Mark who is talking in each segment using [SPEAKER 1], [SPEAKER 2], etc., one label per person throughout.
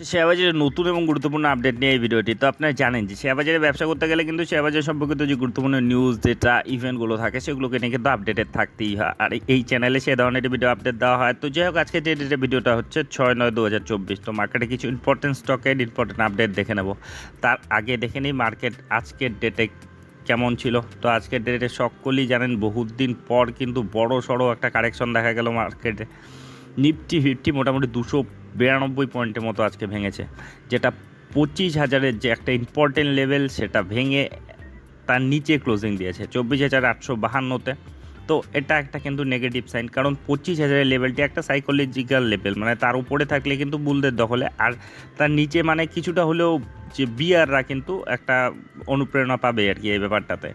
[SPEAKER 1] শেয়ারবাজারের নতুন এবং গুরুত্বপূর্ণ আপডেট নিয়ে এই ভিডিওটি। তো আপনারা জানেন যে শেয়ারবাজারে ব্যবসা করতে গেলে কিন্তু শেয়ারবাজার সম্পর্কিত যে গুরুত্বপূর্ণ নিউজ ডেটা ইভেন্টগুলো থাকে, সেগুলোকে নিয়ে কিন্তু আপডেটেড থাকতেই হয়। আর এই চ্যানেলে সে ধরনের ভিডিও আপডেট দেওয়া হয়। তো যাই হোক আজকে যে ডেটের ভিডিওটা হচ্ছে ছয় নয় দু হাজার চব্বিশ। তো মার্কেটে কিছু ইম্পর্টেন্ট স্টকের ইম্পর্টেন্ট আপডেট দেখে নেব। তার আগে দেখে নিই মার্কেট আজকের ডেটে কেমন ছিল। তো আজকের ডেটে সকলেই জানেন বহুত দিন পর কিন্তু বড় সড়ো একটা কারেকশন দেখা গেল মার্কেটে নিফটি ফিফটি মোটামুটি দুশো বিরানব্বই পয়েন্টের মতো আজকে ভেঙেছে। যেটা পঁচিশ হাজারের যে একটা ইম্পর্টেন্ট লেভেল সেটা ভেঙে তার নিচে ক্লোজিং দিয়েছে। চব্বিশ হাজার আটশো বাহান্নতে। তো এটা একটা কিন্তু নেগেটিভ সাইন কারণ পঁচিশ হাজারের লেভেলটি একটা সাইকোলজিক্যাল লেভেল মানে তার উপরে থাকলে কিন্তু বুলদের দখলে। আর তার নিচে মানে কিছুটা হলেও যে বিয়াররা কিন্তু একটা অনুপ্রেরণা পাবে আর কি এই ব্যাপারটাতে।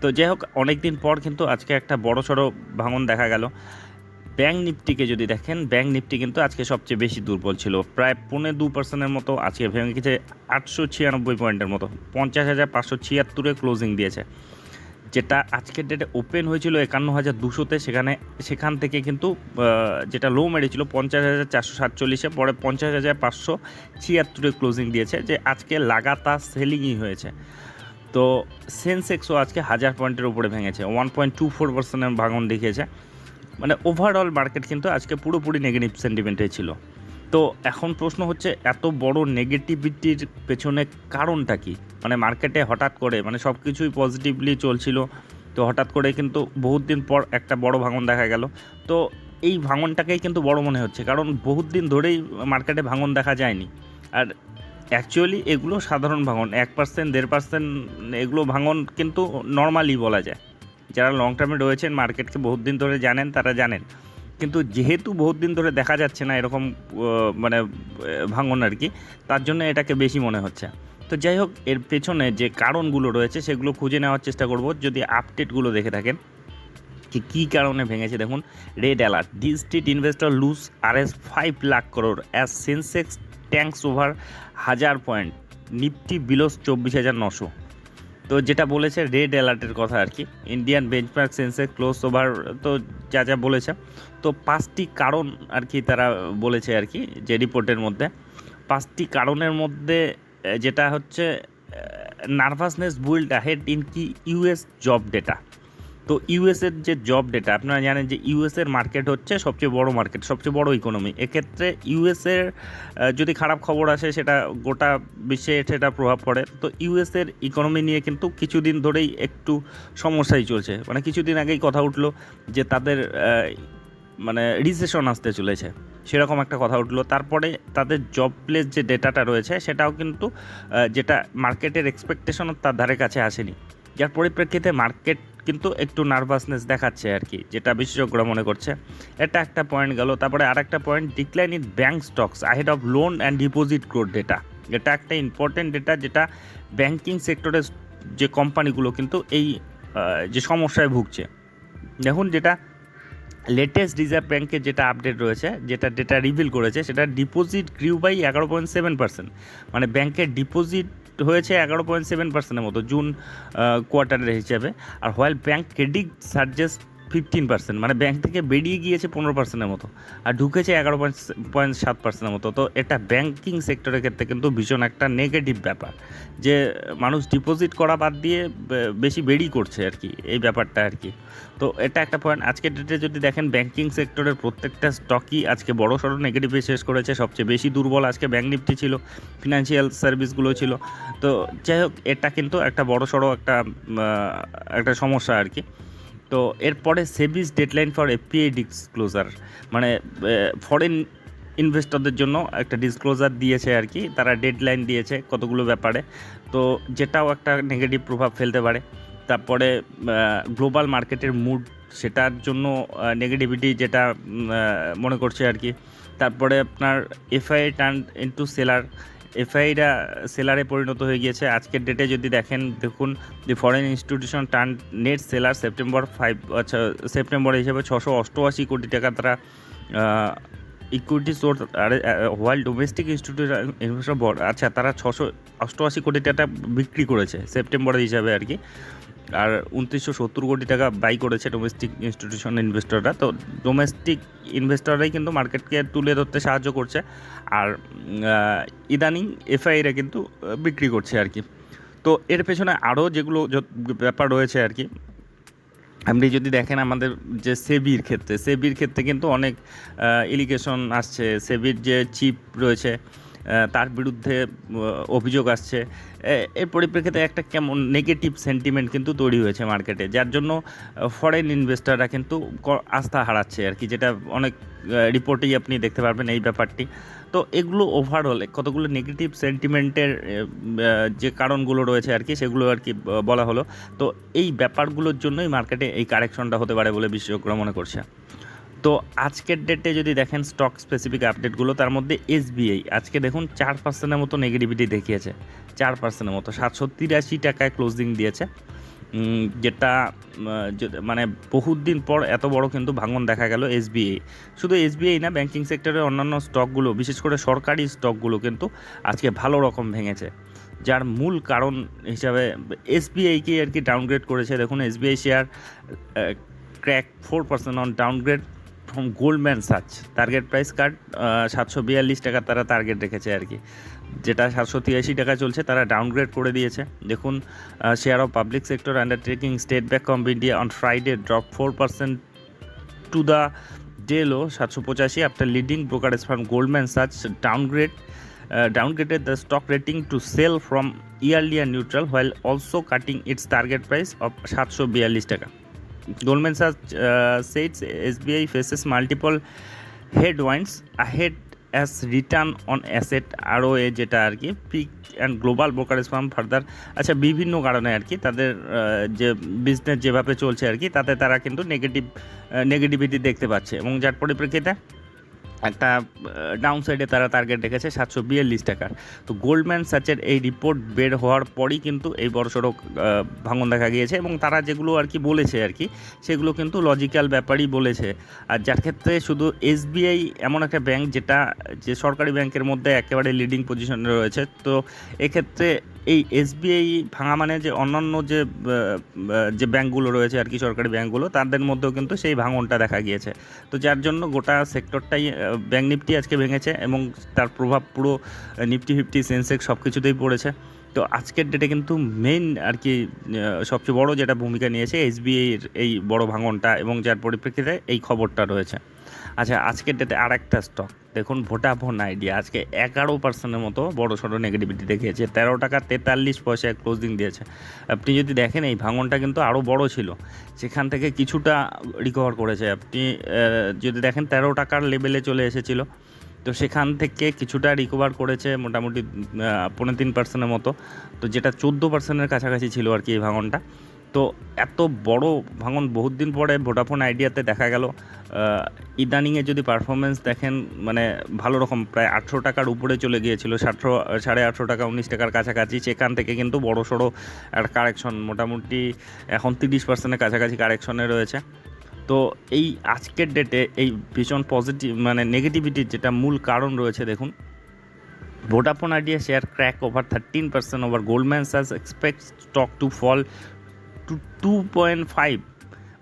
[SPEAKER 1] তো যাই হোক অনেক দিন পর কিন্তু আজকে একটা বড় সড়ো ভাঙন দেখা গেল। ব্যাঙ্ক নিফটিকে যদি দেখেন ব্যাঙ্ক নিফটি কিন্তু আজকে সবচেয়ে বেশি দুর্বল ছিল। প্রায় পৌনে দু পার্সেন্টের মতো আজকে ভেঙে গেছে, আটশো ছিয়ানব্বই পয়েন্টের মতো। পঞ্চাশ হাজার পাঁচশো ছিয়াত্তরে ক্লোজিং দিয়েছে। যেটা আজকের ডেটে ওপেন হয়েছিল একান্ন হাজার দুশোতে, সেখানে, সেখান থেকে কিন্তু যেটা লো মেরেছিল পঞ্চাশ হাজার চারশো সাতচল্লিশে, পরে পঞ্চাশ হাজার পাঁচশো ছিয়াত্তরে ক্লোজিং দিয়েছে, যে আজকে লাগাতার সেলিংই হয়েছে। তো সেন্সেক্সও আজকে হাজার পয়েন্টের উপরে ভেঙেছে ওয়ান পয়েন্ট টু ফোর পার্সেন্টের ভাঙন দেখিয়েছে। মানে ওভারঅল মার্কেট কিন্তু আজকে পুরোপুরি নেগেটিভ সেন্টিমেন্টে ছিল। তো এখন প্রশ্ন হচ্ছে, এত বড় নেগেটিভিটির পেছনে কারণটা কি? মানে মার্কেটে হঠাৎ করে মানে সব কিছুই পজিটিভলি চলছিল, তো হঠাৎ করে কিন্তু বহুত দিন পর একটা বড় ভাঙন দেখা গেল। তো এই ভাঙনটাকেই কিন্তু বড় মনে হচ্ছে, কারণ বহুত দিন ধরেই মার্কেটে ভাঙন দেখা যায়নি। আর অ্যাকচুয়ালি এগুলো সাধারণ ভাঙন, এক পার্সেন্ট দেড় পার্সেন্ট এগুলো ভাঙন কিন্তু নর্মালি বলা যায়। যারা লং টার্মে রয়েছেন মার্কেটকে বহুত দিন ধরে জানেন, তারা জানেন। কিন্তু যেহেতু বহুত দিন ধরে দেখা যাচ্ছে না এরকম মানে ভাঙন আর কি, তার জন্য এটাকে বেশি মনে হচ্ছে। তো যাই হোক, এর পেছনে যে কারণগুলো রয়েছে, সেগুলো খুঁজে নেওয়ার চেষ্টা করব। যদি আপডেটগুলো দেখে থাকেন, যে কী কারণে ভেঙেছে, দেখুন red alert D street investor lose R S five lakh crore as Sensex tanks over হাজার পয়েন্ট নিফটি বিলোস চব্বিশ হাজার নশো। তো যেটা বলেছে রেড অ্যালার্টের কথা আর কি। Indian benchmark Sensex close over তো যা যা বলেছে। তো পাঁচটি কারণ আর কি তারা বলেছে আর কি যে রিপোর্টের মধ্যে। পাঁচটি কারণের মধ্যে, যেটা হচ্ছে নার্ভাসনেস বুইল্ড হেড ইন কি ইউএস জব ডেটা তো ইউএসের যে জব ডেটা আপনারা জানেন যে ইউএসের মার্কেট হচ্ছে সবচেয়ে বড় মার্কেট সবচেয়ে বড় ইকোনমি এক্ষেত্রে ইউএসের যদি খারাপ খবর আসে, সেটা গোটা বিশ্বে সেটা প্রভাব পড়ে। তো ইউএসের ইকোনমি নিয়ে কিন্তু কিছুদিন ধরেই একটু সমস্যাই চলছে। মানে কিছুদিন আগেই কথা উঠল যে তাদের মানে রিসেশন আসতে চলেছে। সেরকম একটা কথা উঠল। তারপরে তাদের জব প্লেস যে ডেটাটা রয়েছে, সেটাও কিন্তু যেটা মার্কেটের এক্সপেকটেশন তার ধারে কাছে আসেনি। যার পরিপ্রেক্ষিতে মার্কেট কিন্তু একটু নার্ভাসনেস দেখাচ্ছে আর কি, যেটা বিশেষজ্ঞরা মনে করছে। এটা একটা পয়েন্ট গেল, তারপরে আর একটা point decline in bank stocks ahead of loan and deposit growth data এটা একটা ইম্পর্টেন্ট ডেটা যেটা ব্যাঙ্কিং সেক্টরের যে কোম্পানিগুলো কিন্তু এই যে সমস্যায় ভুগছে। দেখুন যেটা লেটেস্ট রিজার্ভ ব্যাঙ্কের যেটা আপডেট রয়েছে, যেটা ডেটা রিভিল করেছে, সেটা ডিপোজিট গ্রিউ বাই এগারো পয়েন্ট সেভেন পার্সেন্ট মানে ব্যাংকের ডিপোজিট হয়েছে এগারো পয়েন্ট সেভেন পার্সেন্টের মতো জুন কোয়ার্টারের হিসাবে। আর while bank credit charges fifteen percent মানে ব্যাংক থেকে বেরিয়ে গিয়েছে পনেরো পার্সেন্টের মতো, আর ঢুকেছে এগারো পয়েন্ট সাত পার্সেন্টের মতো। তো এটা ব্যাংকিং সেক্টরের ক্ষেত্রে কিন্তু ভীষণ একটা নেগেটিভ ব্যাপার, যে মানুষ ডিপোজিট করা বাদ দিয়ে বেশি বেরি করছে আর কি, এই ব্যাপারটা আর কি। তো এটা একটা পয়েন্ট আজকের ডেটে যদি দেখেন ব্যাংকিং সেক্টরের প্রত্যেকটা স্টকই আজকে বড় সড়ো নেগেটিভে শেষ করেছে। সবচেয়ে বেশি দুর্বল আজকে ব্যাংক নিফটি ছিল ফিনান্সিয়াল সার্ভিসগুলো ছিল। তো যাই হোক, এটা কিন্তু একটা বড় সড়ো একটা একটা সমস্যা আর কি। তো এরপরে সেভিস ডেডলাইন ফর এফপিআই ডিসক্লোজার মানে ফরেন ইনভেস্টরদের জন্য একটা ডিসক্লোজার দিয়েছে আর কি, তারা ডেডলাইন দিয়েছে কতগুলো ব্যাপারে। তো যেটাও একটা নেগেটিভ প্রভাব ফেলতে পারে। তারপরে গ্লোবাল মার্কেটের মুড সেটার জন্য নেগেটিভিটি যেটা মনে করছে আর কি। তারপরে আপনার এফআই টার্ন ইন্টু সেলার এফআইরা সেলারে পরিণত হয়ে গিয়েছে। আজকের ডেটে যদি দেখেন, দেখুন যে foreign institution turn net seller September five আচ্ছা সেপ্টেম্বর হিসেবে ছশো অষ্টআশি কোটি টাকা তারা ইকুইটি সোর্স আর ওয়ার্ল্ড ডোমেস্টিক ইনস্টিটিউট আচ্ছা তারা ছশো অষ্টআশি কোটি টাকা বিক্রি করেছে সেপ্টেম্বরের হিসাবে আর কি। আর উনত্রিশশো সত্তর কোটি টাকা বাই করেছে ডোমেস্টিক ইনস্টিটিউশন ইনভেস্টররা তো ডোমেস্টিক ইনভেস্টররাই কিন্তু মার্কেটকে তুলে ধরতে সাহায্য করছে। আর ইদানিং এফআইরা কিন্তু বিক্রি করছে আর কি। তো এর পেছনে আরও যেগুলো ব্যাপার রয়েছে আর কি, আপনি যদি দেখেন আমাদের যে সেবির ক্ষেত্রে সেবির ক্ষেত্রে কিন্তু অনেক এলিগেশন আসছে। সেবির যে চিপ রয়েছে তার বিরুদ্ধে অভিযোগ আসছে। এর পরিপ্রেক্ষিতে একটা কেমন নেগেটিভ সেন্টিমেন্ট কিন্তু তৈরি হয়েছে মার্কেটে, যার জন্য ফরেন ইনভেস্টররা কিন্তু আস্থা হারাচ্ছে আর কি, যেটা অনেক রিপোর্টেই আপনি দেখতে পারবেন এই ব্যাপারটি। তো এগুলো ওভারঅল কতগুলো নেগেটিভ সেন্টিমেন্টের যে কারণগুলো রয়েছে আর কি, সেগুলো আর কি বলা হলো। তো এই ব্যাপারগুলোর জন্যই মার্কেটে এই কারেকশনটা হতে পারে বলে বিশেষজ্ঞরা মনে করছে। তো আজকের ডেটে যদি দেখেন স্টক স্পেসিফিক আপডেটগুলো তার মধ্যে এসবিআই আজকে দেখুন চার পার্সেন্টের মতো নেগেটিভিটি দেখিয়েছে। চার পার্সেন্টের মতো, সাতশো তিরাশি টাকায় ক্লোজিং দিয়েছে। যেটা মানে বহুত দিন পর এত বড় কিন্তু ভাঙন দেখা গেল এসবিআই শুধু এসবিআই না ব্যাংকিং সেক্টরের অন্যান্য স্টকগুলো বিশেষ করে সরকারি স্টকগুলো কিন্তু আজকে ভালো রকম ভেঙেছে। যার মূল কারণ হিসাবে এসবিআইকে আর কি ডাউনগ্রেড করেছে। দেখুন SBI share crack four percent on downgrade from Goldman Sachs target price card সাতশো বিয়াল্লিশ টাকা তারা টার্গেট রেখেছে আর কি। যেটা সাতশো তিরাশি টাকা চলছে, তারা ডাউনগ্রেড করে দিয়েছে। দেখুন share of public sector undertaking State Bank of India on Friday drop four percent to the day low সাতশো পঁচাশি after leading brokerage firm Goldman Sachs downgrade downgraded the stock rating to sell from yearly and neutral while cutting its target price of সাতশো বিয়াল্লিশ টাকা। Goldman Sachs uh, says SBI faces multiple headwinds ahead as return on asset ROA যেটা আর কি peak and global brokerage firm further আচ্ছা বিভিন্ন কারণে আর কি তাদের আহ, যে বিজনেস যেভাবে চলছে আর কি তাতে তারা কিন্তু নেগেটিভ নেগেটিভিটি দেখতে পাচ্ছে এবং যার পরিপ্রেক্ষিতে একটা ডাউন সাইডে তারা টার্গেট রেখেছে সাতশো বিয়াল্লিশ টাকার। তো গোল্ডম্যান সাচের এই রিপোর্ট বের হওয়ার পরই কিন্তু এই বড়সড় আহ, ভাঙন দেখা গিয়েছে এবং তারা যেগুলো আর কি বলেছে আর কি সেগুলো কিন্তু লজিক্যাল ব্যাপারই বলেছে। আর যার ক্ষেত্রে শুধু এসবিআই এমন একটা ব্যাংক যেটা যে সরকারি ব্যাংকের মধ্যে একেবারে লিডিং পজিশনে রয়েছে তো এক্ষেত্রে এই এসবিআই ভাঙা মানে যে অন্যান্য যে যে ব্যাংকগুলো রয়েছে আর কি, সরকারি ব্যাংকগুলো, তাদের মধ্যেও কিন্তু সেই ভাঙনটা দেখা গিয়েছে। তো যার জন্য গোটা সেক্টরটাই ব্যাংক নিফটি আজকে ভেঙেছে এবং তার প্রভাব পুরো নিফটি, ফিফটি, সেন্সেক্স সব কিছুতেই পড়েছে। তো আজকের ডেটে কিন্তু মেইন আর কি সবচেয়ে বড় যেটা ভূমিকা নিয়েছে এসবিআইয়ের এই বড় ভাঙনটা এবং যার পরিপ্রেক্ষিতে এই খবরটা রয়েছে। আচ্ছা আজকের ডেটে আর একটা স্টক দেখুন ভোটাফোন আইডিয়া আজকে এগারো পার্সেন্টের মতো বড় সড়ো নেগেটিভিটি দেখিয়েছে। তেরো টাকা তেতাল্লিশ পয়সায় ক্লোজিং দিয়েছে। আপনি যদি দেখেন এই ভাঙনটা কিন্তু আরও বড় ছিল। সেখান থেকে কিছুটা রিকভার করেছে। আপনি যদি দেখেন তেরো টাকার লেভেলে চলে এসেছিল। তো সেখান থেকে কিছুটা রিকভার করেছে মোটামুটি আহ, পৌনে তিন পার্সেন্টের মতো। তো যেটা চোদ্দ পার্সেন্টের কাছাকাছি ছিল আর কি এই ভাঙনটা। তো এত বড় ভাঙন বহুত দিন পরে ভোডাফোন আইডিয়াতে দেখা গেল। ইদানিংয়ে যদি পারফরমেন্স দেখেন মানে ভালো রকম, প্রায় আটশো টাকার উপরে চলে গিয়েছিল, সাতশো, সাড়ে আটশো টাকা, উনিশ টাকার কাছাকাছি, সেখান থেকে কিন্তু বড় সড়ো একটা কারেকশন মোটামুটি এখন তিরিশ পার্সেন্টের কাছাকাছি কারেকশনে রয়েছে। তো এই আজকের ডেটে এই ভীষণ পজিটিভ মানে নেগেটিভিটির যেটা মূল কারণ রয়েছে, দেখুন। Vodafone Idea share crack over thirteen percent over Goldman Sachs expect stock to fall to two point five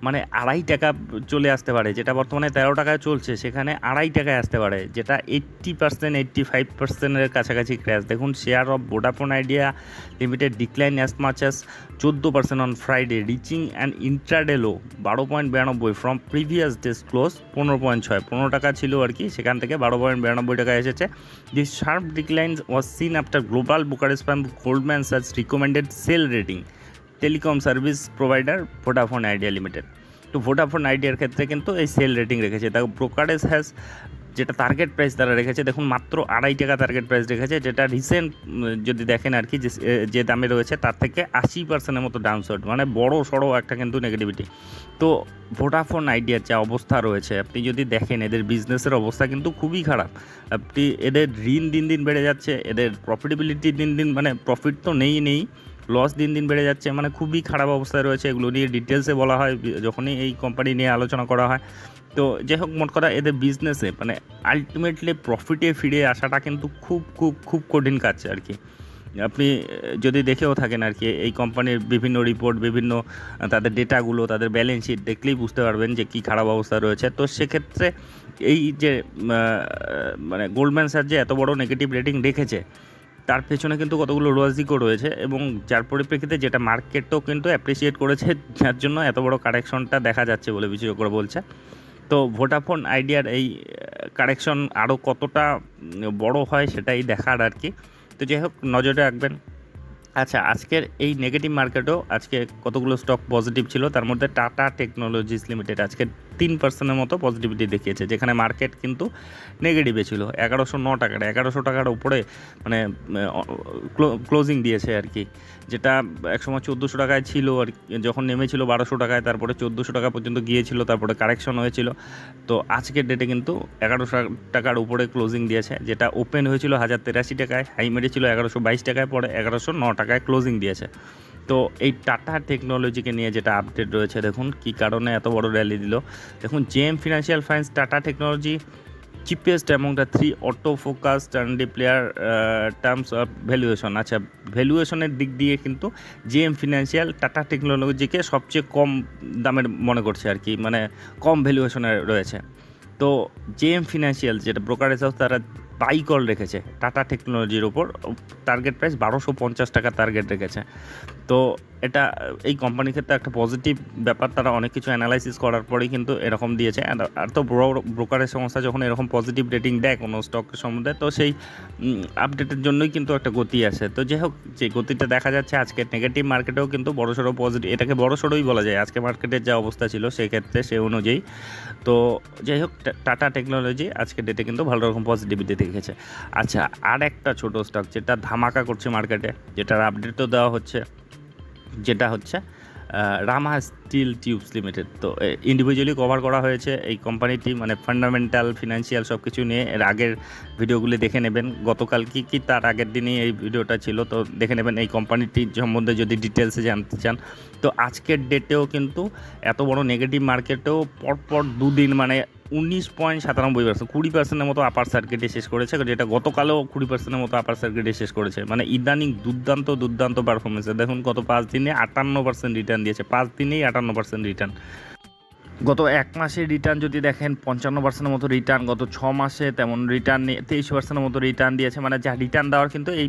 [SPEAKER 1] মানে আড়াই টাকা চলে আসতে পারে, যেটা বর্তমানে তেরো টাকায় চলছে, সেখানে আড়াই টাকায় আসতে পারে, যেটা এইট্টি পার্সেন্ট এইট্টি ফাইভ পার্সেন্টের কাছাকাছি ক্র্যাশ দেখুন share of Vodafone Idea Limited decline as much as চোদ্দ percent on Friday reaching and intraday low বারো পয়েন্ট বিরানব্বই ফ্রম প্রিভিয়াস ডেজ ক্লোজ পনেরো পয়েন্ট ছয়। পনেরো টাকা ছিল আর কি, সেখান থেকে বারো পয়েন্ট বিরানব্বই টাকা এসেছে। This sharp decline was seen after global brokerage firm Goldman search recommended sell rating telecom service provider Vodafone Idea Limited তো ভোডাফোন আইডিয়ার ক্ষেত্রে কিন্তু এই সেল রেটিং রেখেছে। তা ব্রোকারেজ হ্যাজ যেটা টার্গেট প্রাইস তারা রেখেছে, দেখুন মাত্র আড়াই টাকা টার্গেট প্রাইস রেখেছে, যেটা রিসেন্ট যদি দেখেন আর কি, যে দামে রয়েছে, তার থেকে আশি পার্সেন্টের মতো ডাউনসাইড মানে বড় সড়ো একটা কিন্তু নেগেটিভিটি তো ভোডাফোন আইডিয়ার যা অবস্থা রয়েছে, আপনি যদি দেখেন, এদের বিজনেসের অবস্থা কিন্তু খুবই খারাপ। আপনি, এদের ঋণ দিন দিন বেড়ে যাচ্ছে, এদের প্রফিটেবিলিটি দিন দিন মানে প্রফিট তো নেই নেই। লস দিন দিন বেড়ে যাচ্ছে মানে খুবই খারাপ অবস্থায় রয়েছে, এগুলো নিয়ে ডিটেলসে বলা হয়, যখনই এই কোম্পানি নিয়ে আলোচনা করা হয়। তো যাই হোক, মোট কথা এদের বিজনেসে মানে আলটিমেটলি প্রফিটে ফিরে আসাটা কিন্তু খুব খুব খুব কঠিন কাজ আর কি। আপনি যদি দেখেও থাকেন আর কি, এই কোম্পানির বিভিন্ন রিপোর্ট বিভিন্ন তাদের ডেটাগুলো তাদের ব্যালেন্স শিট দেখলেই বুঝতে পারবেন যে কী খারাপ অবস্থা রয়েছে। তো সেক্ষেত্রে এই যে মানে গোল্ডম্যান স্যার যে এত বড় নেগেটিভ রেটিং রেখেছে তার পেছনে কিন্তু কতগুলো লজিকও রয়েছে এবং যার পরিপ্রেক্ষিতে যেটা মার্কেটও কিন্তু অ্যাপ্রিসিয়েট করেছে, যার জন্য এত বড় কারেকশনটা দেখা যাচ্ছে বলে বিশেষজ্ঞরা বলছে। তো ভোডাফোন আইডিয়ার এই কারেকশন আরও কতটা বড় হয় সেটাই দেখার আর কি। তো যাই হোক, নজরে রাখবেন। আচ্ছা আজকের এই নেগেটিভ মার্কেটেও আজকে কতগুলো স্টক পজিটিভ ছিল? তার মধ্যে টাটা টেকনোলজিস লিমিটেড আজকে তিন পার্সেন্টের মতো পজিটিভিটি দেখিয়েছে, যেখানে মার্কেট কিন্তু নেগেটিভে ছিল। এগারোশো ন টাকার এগারোশো টাকার উপরে মানে ক্লোজিং দিয়েছে আর কি। যেটা একসময় চোদ্দোশো টাকায় ছিল আর যখন নেমেছিল বারোশো টাকায়, তারপরে চোদ্দোশো টাকা পর্যন্ত গিয়েছিল, তারপরে কারেকশন হয়েছিল। তো আজকের ডেটে কিন্তু এগারোশো টাকার উপরে ক্লোজিং দিয়েছে, যেটা ওপেন হয়েছিল হাজার তেরাশি টাকায় হাই মেরেছিল এগারোশো বাইশ টাকায়, পরে এগারোশো ন টাকায় ক্লোজিং দিয়েছে। তো এই টাটা টেকনোলজিকে নিয়ে যেটা আপডেট রয়েছে, দেখুন কী কারণে এত বড় র্যালি দিল। দেখুন JM Financial finds Tata technology cheapest among the three auto focus and player terms of valuation আচ্ছা ভ্যালুয়েশনের দিক দিয়ে কিন্তু জেএম ফিনান্সিয়াল টাটা টেকনোলজিকে সবচেয়ে কম দামের মনে করছে আর কি মানে কম ভ্যালুয়েশনে রয়েছে। তো জেএম ফিনান্সিয়াল যেটা ব্রোকারেজ হাউস তারা বাই কল রেখেছে টাটা টেকনোলজির ওপর টার্গেট প্রাইস বারোশো পঞ্চাশ টাকা টার্গেট রেখেছে। তো এটা, এই কোম্পানির ক্ষেত্রে একটা পজিটিভ ব্যাপার, তারা অনেক কিছু অ্যানালাইসিস করার পরেই কিন্তু এরকম দিয়েছে। আর তো বড় ব্রোকারের সংস্থা যখন এরকম পজিটিভ রেটিং দেয় কোনো স্টকের সম্বন্ধে, তো সেই আপডেটের জন্যই কিন্তু একটা গতি আসে তো যাই হোক, যে গতিটা দেখা যাচ্ছে আজকে নেগেটিভ মার্কেটেও কিন্তু বড়সড় পজিটিভ এটাকে বড়সড়ই বলা যায়। আজকে মার্কেটের যা অবস্থা ছিল সেক্ষেত্রে সে অনুযায়ী। তো যাই হোক টাটা টেকনোলজি আজকে ডেটে কিন্তু ভালো রকম পজিটিভিটি দেখেছে। আচ্ছা আর একটা ছোটো স্টক যেটা ধামাকা করছে মার্কেটে যেটার আপডেটও দেওয়া হচ্ছে। যেটা হচ্ছে আহ, রামা স্টিল টিউবস লিমিটেড তো ইন্ডিভিজুয়ালি কভার করা হয়েছে এই কোম্পানিটি মানে ফান্ডামেন্টাল ফিনান্সিয়াল সব কিছু নিয়ে। এর আগের ভিডিওগুলি দেখে নেবেন। গতকাল কি কি তার আগের দিনেই এই ভিডিওটা ছিল। তো, দেখে নেবেন এই কোম্পানিটির সম্বন্ধে যদি ডিটেলসে জানতে চান। তো, আজকের ডেটেও কিন্তু এত বড় নেগেটিভ মার্কেটেও পরপর দুদিন মানে উনিশ পয়েন্ট সাতানব্বই পার্সেন্ট কুড়ি পার্সেন্টের মতো আপার সার্কিটে শেষ করেছে। যেটা গতকালও কুড়ি পার্সেন্টের মতো আপার সার্কিটে শেষ করেছে। মানে ইদানিং দুর্দান্ত দুর্দান্ত পারফরমেন্স দেখুন, গত পাঁচ দিনে আটান্ন পার্সেন্ট রিটার্ন দিয়েছে। পাঁচ দিনেই আটান্ন পার্সেন্ট রিটার্ন গত এক মাসে রিটার্ন যদি দেখেন, পঞ্চান্ন পার্সেন্টের মতো রিটার্ন গত ছ মাসে তেমন রিটার্ন তেইশ পার্সেন্টের মতো রিটার্ন দিয়েছে। মানে যা রিটার্ন দেওয়ার কিন্তু এই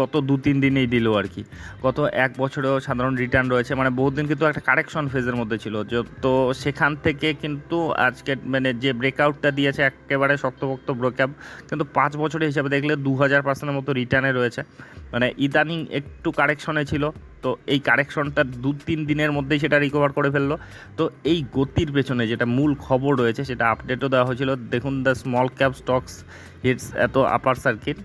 [SPEAKER 1] গত দু, তিন দিনেই দিল আর কি। গত এক বছরেও সাধারণ রিটার্ন রয়েছে। মানে বহুদিন কিন্তু একটা কারেকশন ফেজের মধ্যে ছিল। তো সেখান থেকে কিন্তু আজকে মানে যে ব্রেকআউটটা দিয়েছে, একেবারে শক্তপোক্ত ব্রেকআপ কিন্তু পাঁচ বছরের হিসাবে দেখলে দু হাজার পার্সেন্টের মতো রিটার্নে রয়েছে। মানে ইদানিং একটু কারেকশনে ছিল। তো এই কারেকশনটা দু, তিন দিনের মধ্যেই সেটা রিকভার করে ফেলল। তো এই গতির পেছনে যেটা মূল খবর রয়েছে, সেটা আপডেটও দেওয়া হয়েছিল। দেখুন the small cap stocks hits at upper circuit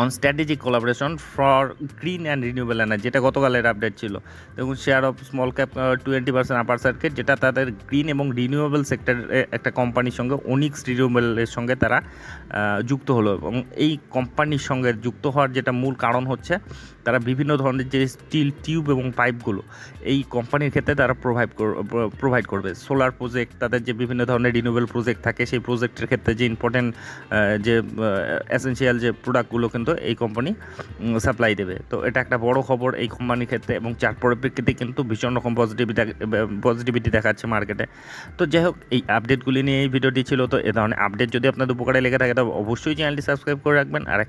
[SPEAKER 1] on strategic collaboration for green and renewable energy যেটা গতকালের আপডেট ছিল। দেখুন share of small cap twenty percent upper circuit যেটা তাদের গ্রিন এবং রিনিউয়েবল সেক্টরের একটা কোম্পানির সঙ্গে অনিক্স রিনিউয়েবলের সঙ্গে তারা যুক্ত হলো এবং এই কোম্পানির সঙ্গে যুক্ত হওয়ার যেটা মূল কারণ হচ্ছে, তারা বিভিন্ন ধরনের যে স্টিল টিউব এবং পাইপগুলো এই কোম্পানির ক্ষেত্রে তারা প্রোভাইড প্রোভাইড করবে। সোলার প্রজেক্ট তাদের যে বিভিন্ন ধরনের রিনিউয়েবল প্রজেক্ট থাকে, সেই প্রজেক্টের ক্ষেত্রে যে ইম্পর্টেন্ট যে এসেন্সিয়াল যে প্রোডাক্টগুলো কিন্তু এই কোম্পানি সাপ্লাই দেবে। তো এটা একটা বড় খবর এই কোম্পানির ক্ষেত্রে এবং চার পরিপ্রেক্ষিতে কিন্তু ভীষণ রকম পজিটিভিটি পজিটিভিটি দেখাচ্ছে মার্কেটে তো যাই হোক, এই আপডেটগুলি নিয়ে এই ভিডিওটি ছিল। তো এ ধরনের আপডেট যদি আপনাদের উপকারে লেগে থাকে তবে অবশ্যই চ্যানেলটি সাবস্ক্রাইব করে রাখবেন। আর